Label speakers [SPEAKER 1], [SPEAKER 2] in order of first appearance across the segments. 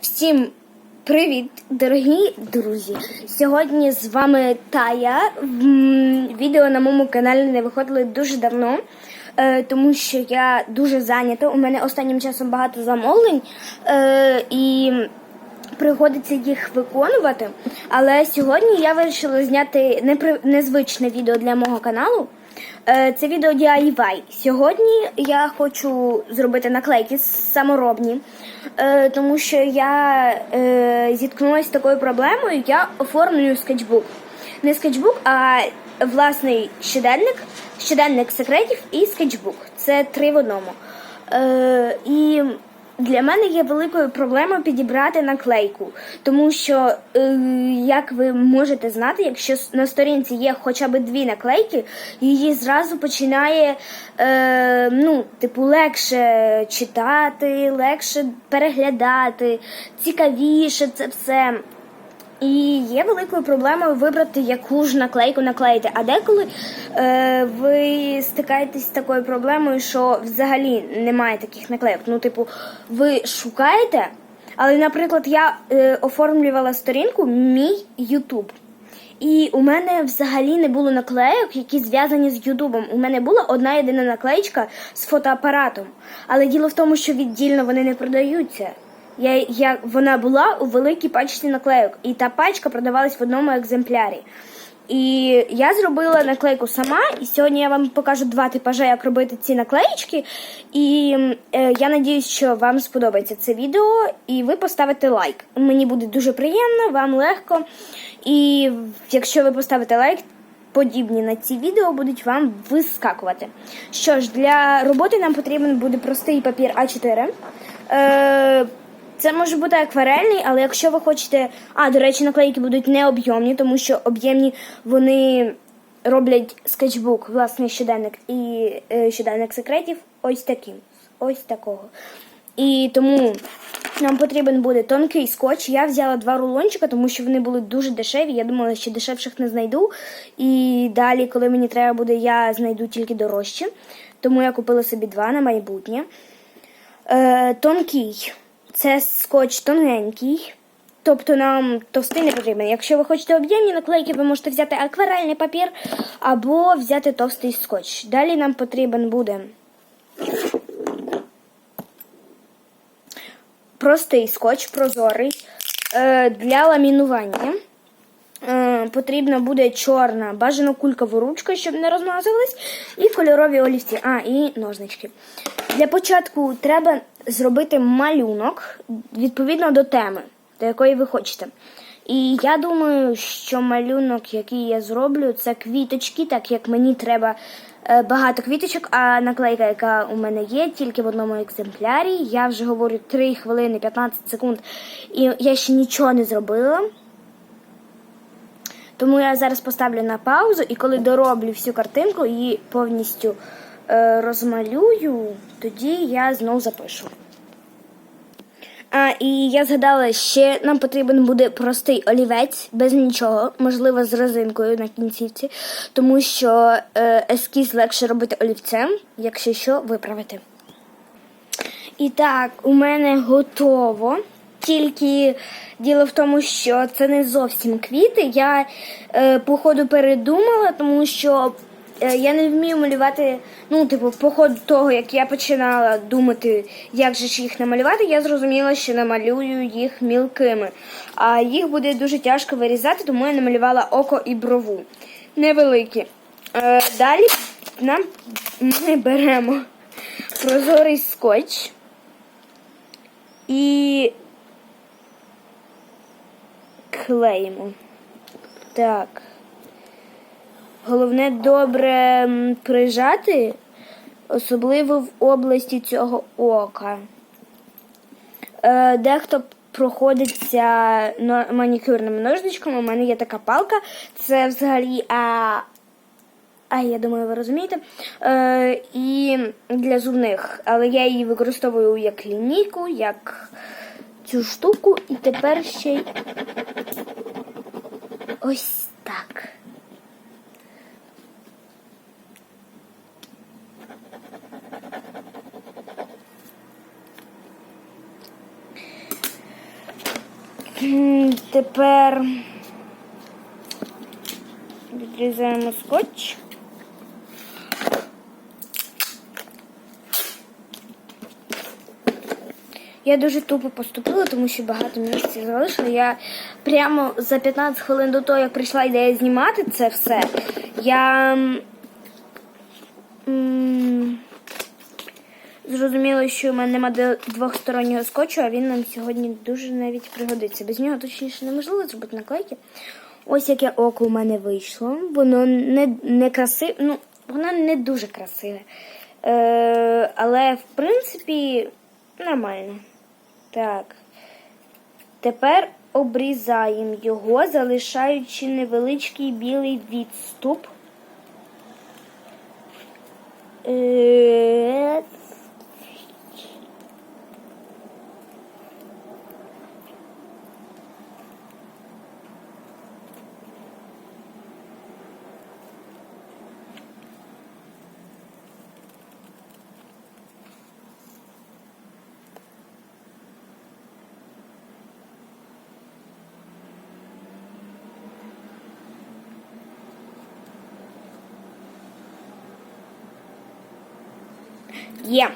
[SPEAKER 1] Всім привіт, дорогі друзі! Сьогодні з вами Тая. Відео на моєму каналі не виходили дуже давно, е, тому що я дуже зайнята. У мене останнім часом багато замовлень е, і приходиться їх виконувати. Але сьогодні я вирішила зняти незвичне відео для мого каналу. Е, Це відео DIY. Сьогодні я хочу зробити наклейки саморобні, е, тому що я е, зіткнулася з такою проблемою. Я оформлюю скетчбук. Не скетчбук, а власний щоденник, щоденник секретів і скетчбук. Це три в одному. І для мене є великою проблемою підібрати наклейку, тому що, е, як ви можете знати, якщо на сторінці є хоча б дві наклейки, її зразу починає е, ну, типу, легше читати, легше переглядати, цікавіше це все. І є великою проблемою вибрати яку ж наклейку наклеїти. А деколи е, ви стикаєтесь з такою проблемою, що взагалі немає таких наклейок. Ну, типу, ви шукаєте, але, наприклад, я е, оформлювала сторінку мій Ютуб. І у мене взагалі не було наклейок, які зв'язані з Ютубом. У мене була одна єдина наклеєчка з фотоапаратом. Але діло в тому, що віддільно вони не продаються. Я, я, вона була у великій пачці наклейок, і та пачка продавалась в одному екземплярі. І я зробила наклейку сама, і сьогодні я вам покажу два типажі, як робити ці наклеїчки. І е, я надіюсь, що вам сподобається це відео, і ви поставите лайк. Мені буде дуже приємно, вам легко. І якщо ви поставите лайк, подібні на ці відео будуть вам вискакувати. Що ж, для роботи нам потрібен буде простий папір А4. Е, це може бути акварельний, але якщо ви хочете. А, до речі, наклейки будуть не об'ємні, тому що об'ємні вони роблять скетчбук, власний щоденник і е, щоденник секретів ось таким. Ось такого. І тому нам потрібен буде тонкий скотч. Я взяла два рулончика, тому що вони були дуже дешеві. Я думала, що дешевших не знайду. І далі, коли мені треба буде, я знайду тільки дорожче. Тому я купила собі два на майбутнє. Е, тонкий. Це скотч тоненький. Тобто нам товстий не потрібен. Якщо ви хочете об'ємні наклейки, ви можете взяти акварельний папір або взяти товстий скотч. Далі нам потрібен буде простий скотч, прозорий е, для ламінування. Потрібна буде чорна бажано кулькова ручка, щоб не розмазувались, і кольорові олівці, а, і ножнички. Для початку треба зробити малюнок відповідно до теми, до якої ви хочете. І я думаю, що малюнок, який я зроблю, це квіточки, так як мені треба е, багато квіточок, а наклейка, яка у мене є, тільки в одному екземплярі. Я вже говорю 3 хвилини 15 секунд, і я ще нічого не зробила. Тому я зараз поставлю на паузу, і коли дороблю всю картинку і повністю е, розмалюю, тоді я знову запишу. А, і я згадала, ще нам потрібен буде простий олівець без нічого, можливо, з резинкою на кінцівці, тому що е, ескіз легше робити олівцем, якщо що, виправити. І так, у мене готово. Тільки діло в тому, що це не зовсім квіти. Я е, по ходу передумала, тому що е, я не вмію малювати. Ну, типу, по ходу того, як я починала думати, як же ж їх намалювати, я зрозуміла, що намалюю їх мілкими. А їх буде дуже тяжко вирізати, тому я намалювала око і брову. Невеликі. Е, далі нам ми беремо прозорий скотч. І клеїмо. Так. Головне добре прижати, особливо в області цього ока. Е, дехто проходиться манікюрними ножничками. У мене є така палка. Це взагалі. А, а я думаю, ви розумієте. Е, і для зубних. Але я її використовую як лінійку, як цю штуку, і тепер ще й ось так. Тепер відрізаємо скотч. Я дуже тупо поступила, тому що багато місця залишила. Я прямо за 15 хвилин до того, як прийшла ідея знімати це все, я зрозуміла, що в мене немає двохстороннього скотчу, а він нам сьогодні дуже навіть пригодиться. Без нього точніше неможливо зробити наклейки. Ось яке око у мене вийшло. Воно не, не красиве, ну, воно не дуже красиве. Е, але, в принципі, нормально. Так. Тепер обрізаємо його, залишаючи невеличкий білий відступ. Е, Є.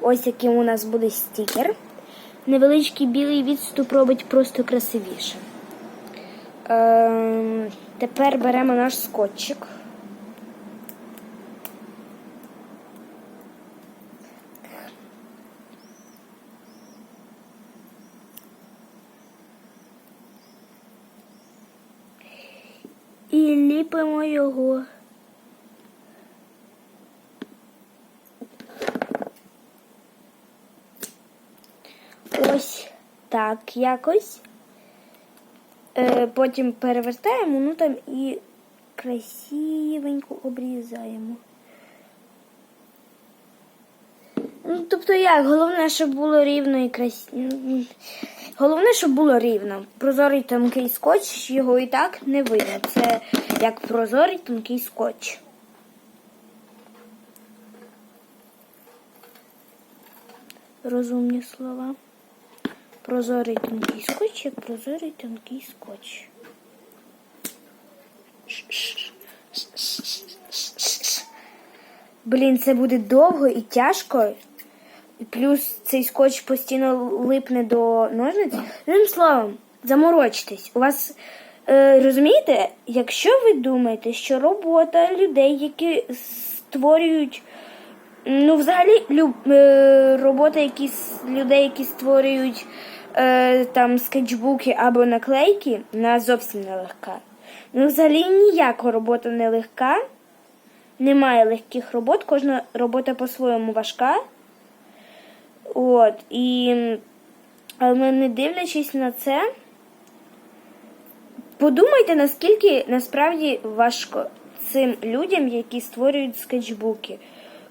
[SPEAKER 1] Ось який у нас буде стікер. Невеличкий білий відступ робить просто красивіше. Ем, тепер беремо наш скотчик. І ліпимо його. Ось так якось. Е, потім перевертаємо, ну там і красивенько обрізаємо. Ну, тобто як, головне, щоб було рівно і красиво. Головне, щоб було рівно. Прозорий тонкий скотч, його і так не видно. Це як прозорий тонкий скотч. Розумні слова. Прозорий тонкий скотч, як прозорий тонкий скотч. Блін, це буде довго і тяжко. І плюс цей скотч постійно липне до ножниць. Одним словом, заморочтесь. У вас е, розумієте, якщо ви думаєте, що робота людей, які створюють. Ну, взагалі, люб, е, робота якісь людей, які створюють е, там скетчбуки або наклейки, вона зовсім нелегка. Ну, взагалі ніяка робота не легка. Немає легких робот, кожна робота по-своєму важка. От, і але не дивлячись на це, подумайте, наскільки насправді важко цим людям, які створюють скетчбуки.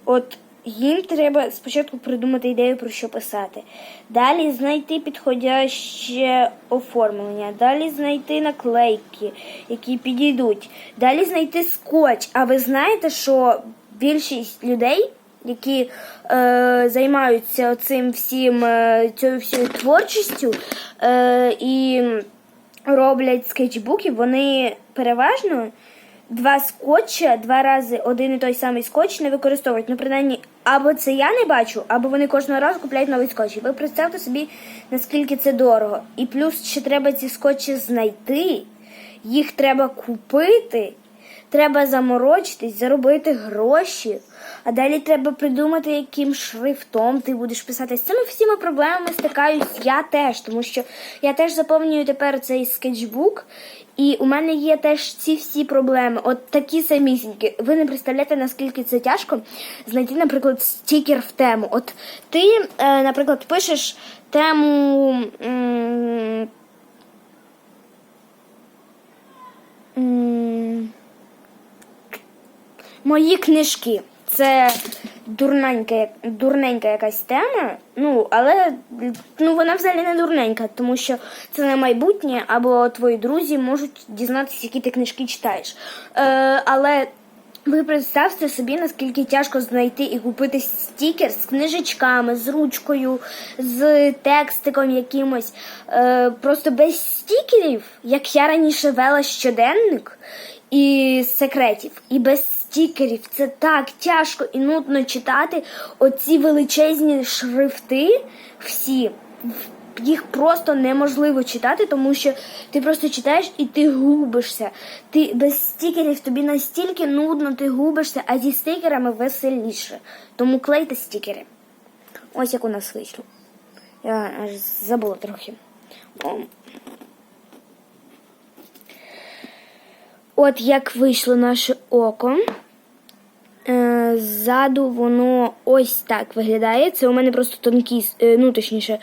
[SPEAKER 1] От їм треба спочатку придумати ідею, про що писати. Далі знайти підходяще оформлення, далі знайти наклейки, які підійдуть, далі знайти скотч. А ви знаєте, що більшість людей, які е, займаються цим всім е, цією всією творчістю е, і роблять скетчбуки, вони переважно два скотча, два рази один і той самий скотч не використовують. Ну, принаймні, або це я не бачу, або вони кожного разу купляють новий скотч. Ви представте собі, наскільки це дорого. І плюс ще треба ці скотчі знайти, їх треба купити, треба заморочитись, заробити гроші. А далі треба придумати, яким шрифтом ти будеш писати. З цими всіма проблемами стикаюсь я теж, тому що я теж заповнюю тепер цей скетчбук, і у мене є теж ці всі проблеми. От такі самісінькі. Ви не представляєте, наскільки це тяжко знайти, наприклад, стікер в тему. От ти, е, наприклад, пишеш тему. м, Мої книжки. Це дурненька, дурненька якась тема. Ну, але ну, вона взагалі не дурненька, тому що це на майбутнє, або твої друзі можуть дізнатися, які ти книжки читаєш. Е, але Ви представте собі, наскільки тяжко знайти і купити стікер з книжечками, з ручкою, з текстиком якимось. Е, просто без стікерів, як я раніше вела щоденник і секретів, і без стікерів це так тяжко і нудно читати оці величезні шрифти всі. Їх просто неможливо читати, тому що ти просто читаєш і ти губишся. Ти без стікерів тобі настільки нудно, ти губишся, а зі стікерами веселіше. Тому клейте стікери. Ось як у нас вийшло. Я аж забула трохи. О. От як вийшло наше око. Е, Ззаду воно ось так виглядає. Це у мене просто тонкий, е, ну точніше,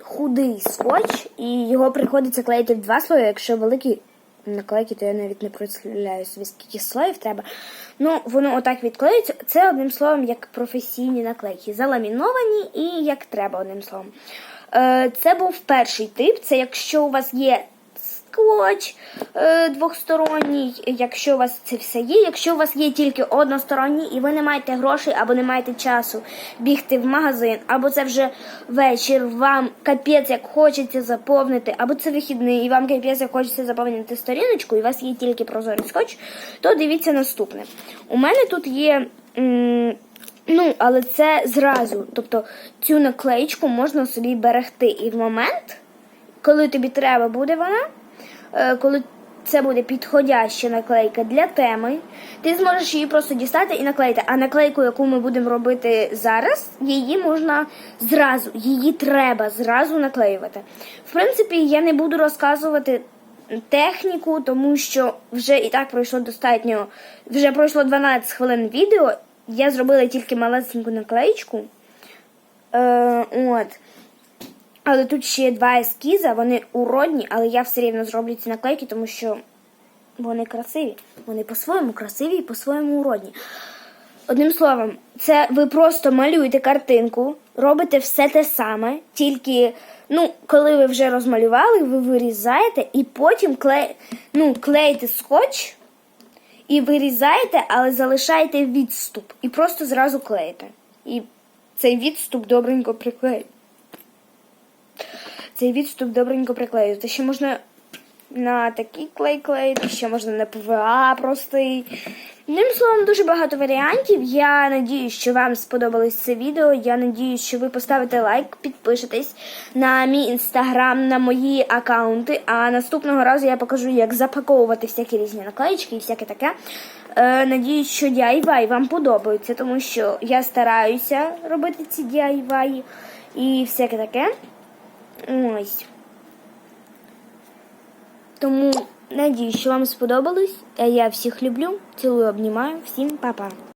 [SPEAKER 1] худий скотч, і його приходиться клеїти в два слої. Якщо великі наклейки, то я навіть не представляю собі, скільки слоїв треба. Ну, воно отак відклеюється. Це одним словом, як професійні наклейки. Заламіновані і як треба, одним словом. Е, Це був перший тип. Це якщо у вас є скотч е, якщо у вас це все є. Якщо у вас є тільки односторонній і ви не маєте грошей або не маєте часу бігти в магазин, або це вже вечір, вам капець як хочеться заповнити, або це вихідний, і вам капець як хочеться заповнити сторіночку, і у вас є тільки прозорий скотч, то дивіться наступне. У мене тут є. Ну, але це зразу. Тобто цю наклеїчку можна собі берегти. І в момент, коли тобі треба буде вона, коли це буде підходяща наклейка для теми, ти зможеш її просто дістати і наклеїти. А наклейку, яку ми будемо робити зараз, її можна зразу, її треба зразу наклеювати. В принципі, я не буду розказувати. Техніку, тому що вже і так пройшло достатньо. Вже пройшло 12 хвилин відео. Я зробила тільки малесеньку наклеїчку. Е, от. Але тут ще є два ескіза, вони уродні, але я все рівно зроблю ці наклейки, тому що вони красиві. Вони по-своєму красиві і по-своєму уродні. Одним словом, це ви просто малюєте картинку, робите все те саме, тільки, ну, коли ви вже розмалювали, ви вирізаєте і потім кле... ну, клеїте скотч і вирізаєте, але залишаєте відступ. І просто зразу клеїте. І цей відступ добренько приклеїть. Цей відступ добренько приклеювати. Ще можна на такий клей клеїти, ще можна на ПВА простий. Одним словом, дуже багато варіантів. Я надіюсь, що вам сподобалось це відео. Я надіюсь, що ви поставите лайк, підпишетесь на мій інстаграм, на мої аккаунти. А наступного разу я покажу, як запаковувати всякі різні наклеїчки і всяке таке. Е, надіюсь, що DIY вам подобаються, тому що я стараюся робити ці DIY і всяке таке. Ось. Тому надіюсь, що вам сподобалось. Я всіх люблю, цілую, обнімаю. Всім па-па.